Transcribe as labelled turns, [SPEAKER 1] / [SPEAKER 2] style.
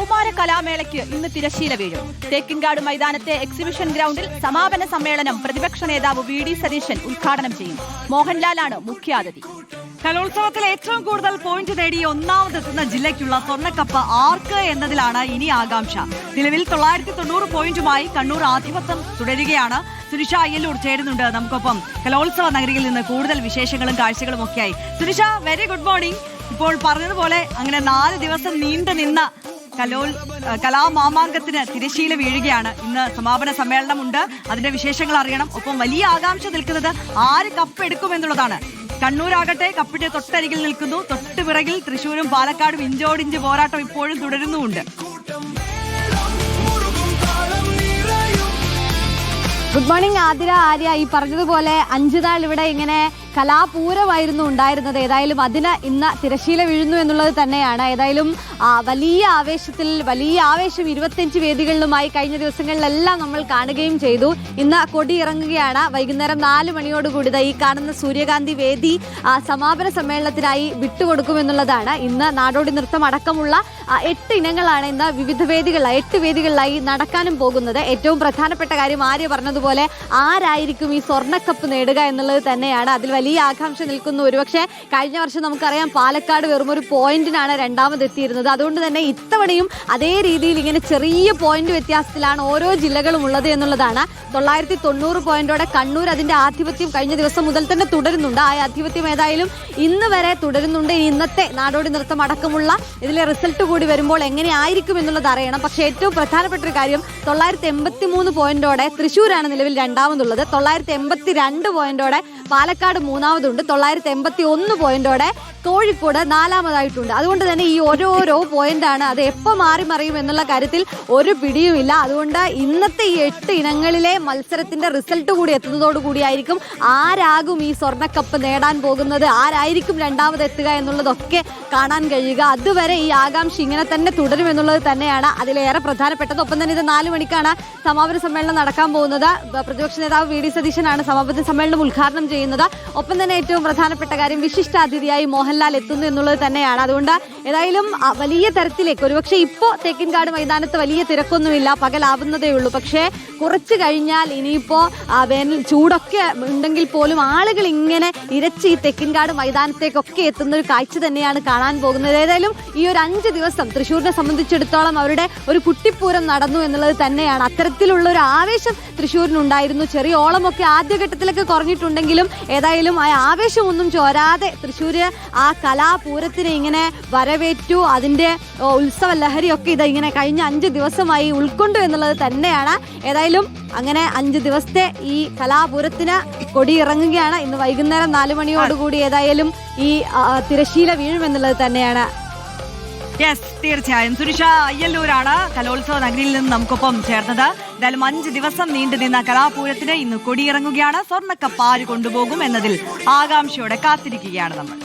[SPEAKER 1] കൗമാര കലാമേളയ്ക്ക് ഇന്ന് തിരശീല വീഴും. തേക്കിൻകാട് മൈതാനത്തെ എക്സിബിഷൻ ഗ്രൗണ്ടിൽ സമാപന സമ്മേളനം പ്രതിപക്ഷ നേതാവ് വി ഡി സതീശൻ ഉദ്ഘാടനം ചെയ്യും. മോഹൻലാലാണ് മുഖ്യാതിഥി.
[SPEAKER 2] കലോത്സവത്തിൽ ഏറ്റവും കൂടുതൽ പോയിന്റ് നേടി ഒന്നാമതെത്തുന്ന ജില്ലയ്ക്കുള്ള സ്വർണക്കപ്പ് ആർക്ക് എന്നതിലാണ് ഇനി ആകാംക്ഷ. നിലവിൽ തൊള്ളായിരത്തി തൊണ്ണൂറ് പോയിന്റുമായി കണ്ണൂർ ആധിപത്യം തുടരുകയാണ്. സുനിഷ അയ്യല്ലൂർ ചേരുന്നുണ്ട്. നമുക്കൊപ്പം കലോത്സവ നഗരിയിൽ നിന്ന് കൂടുതൽ വിശേഷങ്ങളും കാഴ്ചകളും ഒക്കെയായി. സുനിഷ വെരി ഗുഡ് മോർണിംഗ് ഇപ്പോൾ പറഞ്ഞതുപോലെ അങ്ങനെ നാല് ദിവസം നീണ്ടു നിന്ന കലോൽ കലാമാമാങ്കത്തിന് തിരശീല വീഴുകയാണ്. ഇന്ന് സമാപന സമ്മേളനമുണ്ട്. അതിന്റെ വിശേഷങ്ങൾ അറിയണം. ഒപ്പം വലിയ ആകാംക്ഷ നിൽക്കുന്നത് ആര് കപ്പ് എടുക്കുമെന്നുള്ളതാണ് കണ്ണൂരാകട്ടെ കപ്പിന്റെ തൊട്ടരികിൽ നിൽക്കുന്നു. തൊട്ട് പിറകിൽ തൃശൂരും പാലക്കാടും ഇഞ്ചോടിഞ്ച് പോരാട്ടം ഇപ്പോഴും തുടരുന്നുമുണ്ട്.
[SPEAKER 3] Good morning Athira Arya. ഈ പറഞ്ഞതുപോലെ അഞ്ചു നാൾ ഇവിടെ ഇങ്ങനെ കലാപൂരമായിരുന്നു ഉണ്ടായിരുന്നത്. ഏതായാലും അതിന് ഇന്ന് തിരശീല വീഴുന്നു എന്നുള്ളത് തന്നെയാണ്. ഏതായാലും വലിയ ആവേശത്തിൽ വലിയ ആവേശം ഇരുപത്തിയഞ്ച് വേദികളിലുമായി കഴിഞ്ഞ ദിവസങ്ങളിലെല്ലാം നമ്മൾ കാണുകയും ചെയ്തു. ഇന്ന് കൊടി ഇറങ്ങുകയാണ് വൈകുന്നേരം നാല് മണിയോടുകൂടി ഈ കാണുന്ന സൂര്യകാന്തി വേദി സമാപന സമ്മേളനത്തിനായി വിട്ടുകൊടുക്കുമെന്നുള്ളതാണ്. ഇന്ന് നാടോടി നൃത്തം അടക്കമുള്ള എട്ട് ഇനങ്ങളാണ് ഇന്ന് വിവിധ വേദികളിലായി എട്ട് വേദികളിലായി നടക്കാനും പോകുന്നത്. ഏറ്റവും പ്രധാനപ്പെട്ട കാര്യം ആര്യ പറഞ്ഞതുപോലെ ആരായിരിക്കും ഈ സ്വർണക്കപ്പ് നേടുക എന്നുള്ളത് തന്നെയാണ്. അതിൽ വലിയ ആകാംക്ഷ നിൽക്കുന്നു ഒരുപക്ഷെ കഴിഞ്ഞ വർഷം നമുക്കറിയാം പാലക്കാട് വെറും ഒരു പോയിന്റിനാണ് രണ്ടാമതെത്തിയിരുന്നത് അതുകൊണ്ട് തന്നെ ഇത്തവണയും അതേ രീതിയിൽ ഇങ്ങനെ ചെറിയ പോയിന്റ് വ്യത്യാസത്തിലാണ് ഓരോ ജില്ലകളും ഉള്ളത് എന്നുള്ളതാണ്. തൊള്ളായിരത്തി തൊണ്ണൂറ് പോയിന്റോടെ കണ്ണൂർ അതിന്റെ ആധിപത്യം കഴിഞ്ഞ ദിവസം മുതൽ തന്നെ തുടരുന്നുണ്ട്. ആ ആധിപത്യം ഏതായാലും ഇന്ന് വരെ തുടരുന്നുണ്ട്. ഇനി ഇന്നത്തെ നാടോടി നൃത്തം അടക്കമുള്ള ഇതിലെ റിസൾട്ട് കൂടി വരുമ്പോൾ എങ്ങനെയായിരിക്കും എന്നുള്ളത് അറിയണം. പക്ഷേ ഏറ്റവും പ്രധാനപ്പെട്ട ഒരു കാര്യം തൊള്ളായിരത്തി എൺപത്തി മൂന്ന് പോയിന്റോടെ തൃശ്ശൂരാണ് നിലവിൽ രണ്ടാമതുള്ളത് തൊള്ളായിരത്തി എൺപത്തി രണ്ട് പോയിന്റോടെ പാലക്കാട് മൂന്നാമതുണ്ട്. തൊള്ളായിരത്തി എൺപത്തി ഒന്ന് പോയിന്റോടെ കോഴിക്കോട് നാലാമതായിട്ടുണ്ട്. അതുകൊണ്ട് തന്നെ ഈ ഓരോരോ പോയിന്റാണ് അത് എപ്പോൾ മാറി മറിയും എന്നുള്ള കാര്യത്തിൽ ഒരു പിടിയുമില്ല. അതുകൊണ്ട് ഇന്നത്തെ ഈ എട്ട് ഇനങ്ങളിലെ മത്സരത്തിന്റെ റിസൾട്ട് കൂടി എത്തുന്നതോടുകൂടിയായിരിക്കും ആരാകും ഈ സ്വർണക്കപ്പ് നേടാൻ പോകുന്നത് ആരായിരിക്കും രണ്ടാമത് എത്തുക എന്നുള്ളതൊക്കെ കാണാൻ കഴിയുക. അതുവരെ ഈ ആകാംക്ഷ ഇങ്ങനെ തന്നെ തുടരുമെന്നുള്ളത് തന്നെയാണ് അതിലേറെ പ്രധാനപ്പെട്ടത്. ഒപ്പം തന്നെ ഇത് നാല് മണിക്കാണ് സമാപന സമ്മേളനം നടക്കാൻ പോകുന്നത്. പ്രതിപക്ഷ നേതാവ് വി ഡി സതീശനാണ് സമാപന സമ്മേളനം ഉദ്ഘാടനം ചെയ്യുന്നത്. ഒപ്പം തന്നെ ഏറ്റവും പ്രധാനപ്പെട്ട കാര്യം വിശിഷ്ടാതിഥിയായി മോഹൻലാൽ എത്തുന്നു എന്നുള്ളത് തന്നെയാണ്. അതുകൊണ്ട് ഏതായാലും വലിയ തരത്തിലേക്ക് ഒരുപക്ഷെ ഇപ്പോൾ തേക്കിൻകാട് മൈതാനത്ത് വലിയ തിരക്കൊന്നുമില്ല പകലാവുന്നതേ ഉള്ളൂ. പക്ഷേ കുറച്ച് കഴിഞ്ഞാൽ ഇനിയിപ്പോൾ വേനൽ ചൂടൊക്കെ ഉണ്ടെങ്കിൽ പോലും ആളുകൾ ഇങ്ങനെ ഇരച്ച് ഈ തെക്കിൻകാട് മൈതാനത്തേക്കൊക്കെ എത്തുന്ന ഒരു കാഴ്ച തന്നെയാണ് കാണാൻ പോകുന്നത്. ഏതായാലും ഈ ഒരു അഞ്ച് ദിവസം തൃശ്ശൂരിനെ സംബന്ധിച്ചിടത്തോളം അവരുടെ ഒരു കുട്ടിപ്പൂരം നടന്നു എന്നുള്ളത് തന്നെയാണ്. അത്തരത്തിലുള്ള ഒരു ആവേശം തൃശ്ശൂരിനുണ്ടായിരുന്നു. ചെറിയ ഓളമൊക്കെ ആദ്യഘട്ടത്തിലൊക്കെ കുറഞ്ഞിട്ടുണ്ടെങ്കിലും ഏതായാലും ആ ആവേശമൊന്നും ചോരാതെ തൃശ്ശൂര് ആ കലാപൂരത്തിനെ ഇങ്ങനെ വരവേറ്റു. അതിന്റെ ഓ, ഉത്സവ ലഹരിയൊക്കെ ഇത് ഇങ്ങനെ കഴിഞ്ഞ അഞ്ച് ദിവസമായി ഉൾക്കൊണ്ടു എന്നുള്ളത് തന്നെയാണ്. ഏതായാലും അങ്ങനെ അഞ്ച് ദിവസത്തെ ഈ കലാപൂരത്തിന് കൊടിയിറങ്ങുകയാണ്. ഇന്ന് വൈകുന്നേരം നാല് മണിയോടുകൂടി ഏതായാലും ഈ തിരശീല വീഴുമെന്നുള്ളത് തന്നെയാണ്.
[SPEAKER 2] യെസ് തീർച്ചയായും. സുനിഷ അയ്യല്ലൂരാണ് കലോത്സവ നഗരിയിൽ നിന്ന് നമുക്കൊപ്പം ചേർന്നത്. എന്തായാലും അഞ്ച് ദിവസം നീണ്ടു നിന്ന കലാപൂരത്തിന് ഇന്ന് കൊടിയിറങ്ങുകയാണ്. സ്വർണക്കപ്പ് ആര് കൊണ്ടുപോകും എന്നതിൽ ആകാംക്ഷയോടെ കാത്തിരിക്കുകയാണ് നമ്മൾ.